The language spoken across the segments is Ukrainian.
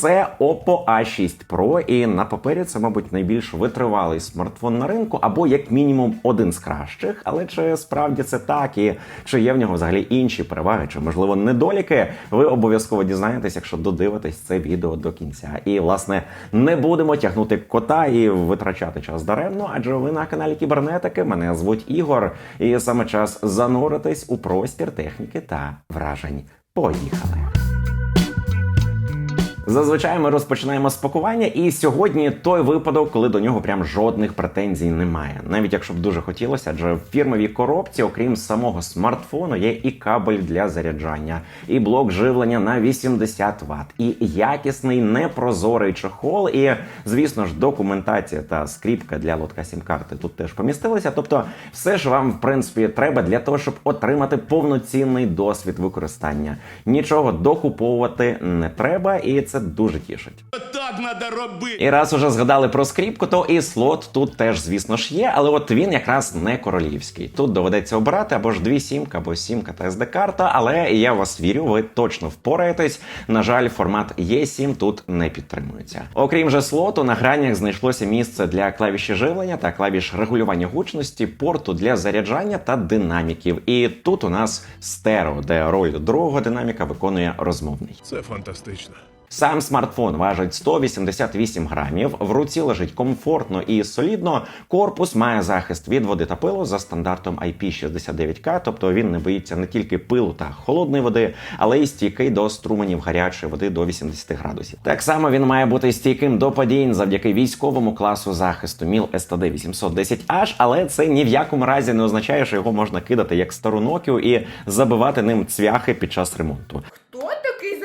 Це Oppo A6 Pro, і на папері це, мабуть, найбільш витривалий смартфон на ринку, або як мінімум один з кращих. Але чи справді це так, і чи є в нього взагалі інші переваги, чи можливо недоліки? Ви обов'язково дізнаєтесь, якщо додивитесь це відео до кінця. І власне не будемо тягнути кота і витрачати час даремно, адже ви на каналі Кібернетики. Мене звуть Ігор, і саме час зануритись у простір техніки та вражень. Поїхали! Зазвичай ми розпочинаємо з пакування, і сьогодні той випадок, коли до нього прям жодних претензій немає. Навіть якщо б дуже хотілося, адже в фірмовій коробці, окрім самого смартфону, є і кабель для заряджання, і блок живлення на 80 Вт, і якісний непрозорий чехол. І звісно ж, документація та скріпка для лотка сім-карти тут теж помістилися. Тобто, все ж вам в принципі треба для того, щоб отримати повноцінний досвід використання. Нічого докуповувати не треба, і це дуже тішить. Так надо робити. І раз уже згадали про скріпку, то і слот тут теж, звісно ж, є, але от він якраз не королівський. Тут доведеться обирати або ж дві сімки, або сімка та SD-карта, але я вас вірю, ви точно впораєтесь. На жаль, формат E7 тут не підтримується. Окрім же слоту, на гранях знайшлося місце для клавіші живлення та клавіш регулювання гучності, порту для заряджання та динаміків. І тут у нас стерео, де роль другого динаміка виконує розмовний. Це фантастично. Сам смартфон важить 188 грамів, в руці лежить комфортно і солідно. Корпус має захист від води та пилу за стандартом IP69K, тобто він не боїться не тільки пилу та холодної води, але й стійкий до струменів гарячої води до 80 градусів. Так само він має бути стійким до падінь завдяки військовому класу захисту МІЛ STD 810H, але це ні в якому разі не означає, що його можна кидати як стару Nokia і забивати ним цвяхи під час ремонту.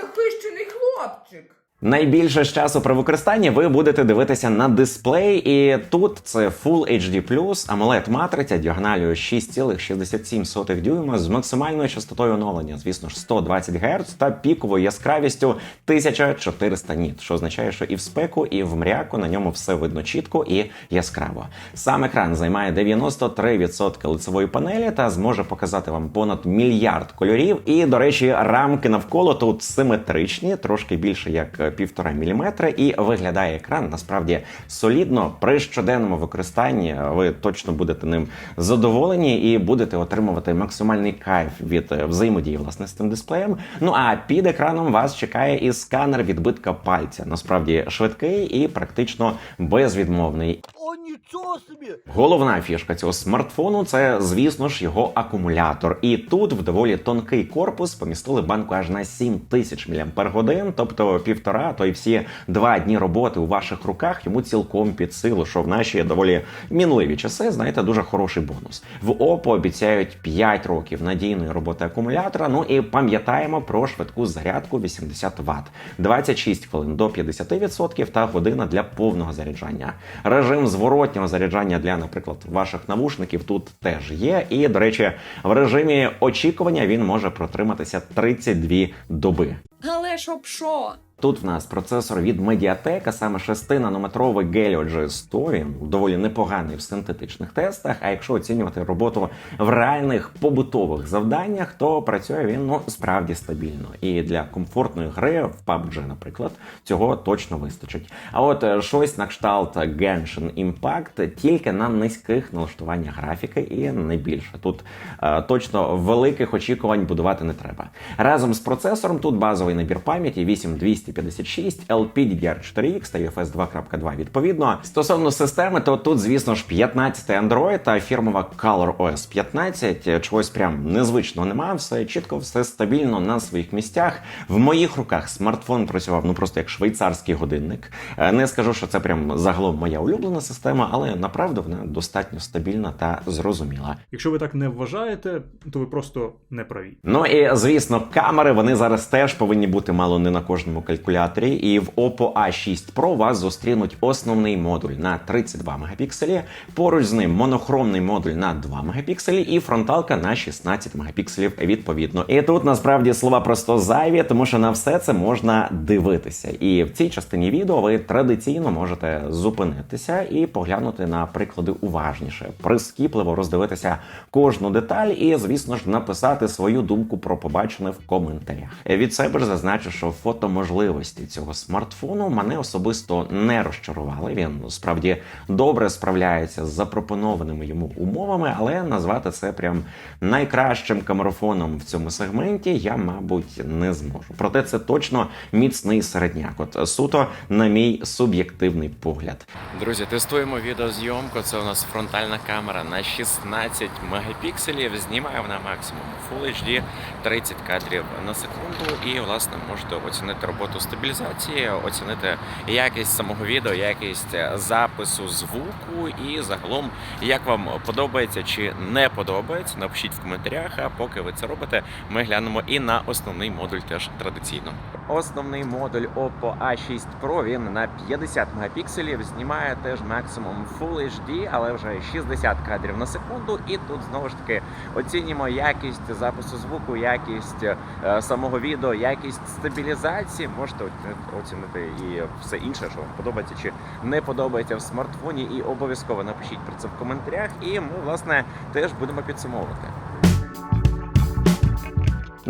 Захищений хлопчик? Найбільше з часу при використанні ви будете дивитися на дисплей, і тут це Full HD+, AMOLED матриця діагоналію 6,67 дюйма з максимальною частотою оновлення, звісно ж, 120 Гц та піковою яскравістю 1400 ніт, що означає, що і в спеку, і в мряку на ньому все видно чітко і яскраво. Сам екран займає 93% лицевої панелі та зможе показати вам понад мільярд кольорів. І, до речі, рамки навколо тут симетричні, трошки більше як півтора міліметра, і виглядає екран насправді солідно. При щоденному використанні ви точно будете ним задоволені і будете отримувати максимальний кайф від е, взаємодії власне з цим дисплеєм. Ну а під екраном вас чекає і сканер відбитка пальця. Насправді швидкий і практично безвідмовний. О, нічого собі! Головна фішка цього смартфону це, звісно ж, його акумулятор. І тут в доволі тонкий корпус помістили банку аж на 7000 мАч, тобто півтора, то й всі два дні роботи у ваших руках йому цілком під силу, що в наші доволі мінливі часи, знаєте, дуже хороший бонус. В Oppo обіцяють 5 років надійної роботи акумулятора. Ну і пам'ятаємо про швидку зарядку 80 Вт, 26 хвилин до 50% та година для повного заряджання. Режим зворотнього заряджання для, наприклад, ваших навушників тут теж є. І, до речі, в режимі очікування він може протриматися 32 доби. Але щоб що? Тут в нас процесор від Mediatek, а саме 6-нанометровий Helio G100, він доволі непоганий в синтетичних тестах. А якщо оцінювати роботу в реальних побутових завданнях, то працює він ну справді стабільно. І для комфортної гри в PUBG, наприклад, цього точно вистачить. А от е, щось на кшталт Genshin Impact тільки на низьких налаштуваннях графіки і не більше. Тут е, точно великих очікувань будувати не треба. Разом з процесором тут базовий набір пам'яті 8256, LPDDR4X та UFS 2.2 відповідно. Стосовно системи, то тут, звісно ж, 15 Android та фірмова ColorOS 15. Чогось прям незвичного немає. Все чітко, все стабільно на своїх місцях. В моїх руках смартфон працював ну просто як швейцарський годинник. Е, Не скажу, що це прям загалом моя улюблена система, але направду вона достатньо стабільна та зрозуміла. Якщо ви так не вважаєте, то ви просто не праві. Ну і звісно, камери вони зараз теж повинні бути мало не на кожному калькуляторі. І в Oppo A6 Pro вас зустрінуть основний модуль на 32 мегапікселі. Поруч з ним монохромний модуль на 2 мегапікселі і фронталка на 16 мегапікселів відповідно. І тут насправді слова просто зайві, тому що на все це можна дивитися. І в цій частині відео ви традиційно можете зупинитися і поглянути на приклади уважніше, прискіпливо роздивитися кожну деталь і, звісно ж, написати свою думку про побачене в коментарях. Від себе ж зазначу, що фото можливо особливості цього смартфону мене особисто не розчарували. Він справді добре справляється з запропонованими йому умовами, але назвати це прям найкращим камерафоном в цьому сегменті я, мабуть, не зможу. Проте це точно міцний середняк. От суто на мій суб'єктивний погляд. Друзі, тестуємо відеозйомку. Це у нас фронтальна камера на 16 мегапікселів. Знімає вона максимум Full HD 30 кадрів на секунду. І власне можете оцінити роботу стабілізації, оцінити якість самого відео, якість запису звуку і загалом, як вам подобається чи не подобається. Напишіть в коментарях. А поки ви це робите, ми глянемо і на основний модуль теж традиційно. Основний модуль Oppo A6 Pro він на 50 мегапікселів, знімає теж максимум Full HD, але вже 60 кадрів на секунду. І тут знову ж таки оцінюємо якість запису звуку, якість е, самого відео, якість стабілізації. Можете оцінити і все інше, що вам подобається чи не подобається в смартфоні. І обов'язково напишіть про це в коментарях. І ми власне теж будемо підсумовувати.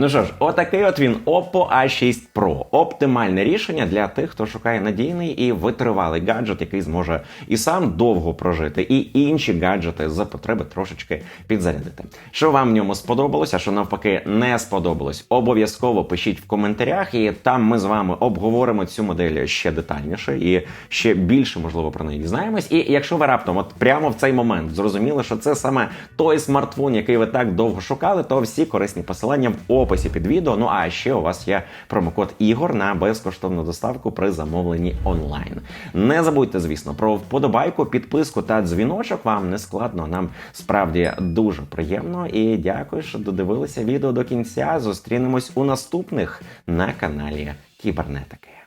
Ну що ж, отакий от він Oppo A6 Pro. Оптимальне рішення для тих, хто шукає надійний і витривалий гаджет, який зможе і сам довго прожити, і інші гаджети за потреби трошечки підзарядити. Що вам в ньому сподобалося, що навпаки не сподобалось, обов'язково пишіть в коментарях, і там ми з вами обговоримо цю модель ще детальніше і ще більше можливо про неї дізнаємось. І якщо ви раптом, от прямо в цей момент зрозуміли, що це саме той смартфон, який ви так довго шукали, то всі корисні посилання в описі під відео. Ну а ще у вас є промокод Ігор на безкоштовну доставку при замовленні онлайн. Не забудьте, звісно, про вподобайку, підписку та дзвіночок. Вам не складно. Нам справді дуже приємно. І дякую, що додивилися відео до кінця. Зустрінемось у наступних на каналі Кібернетики.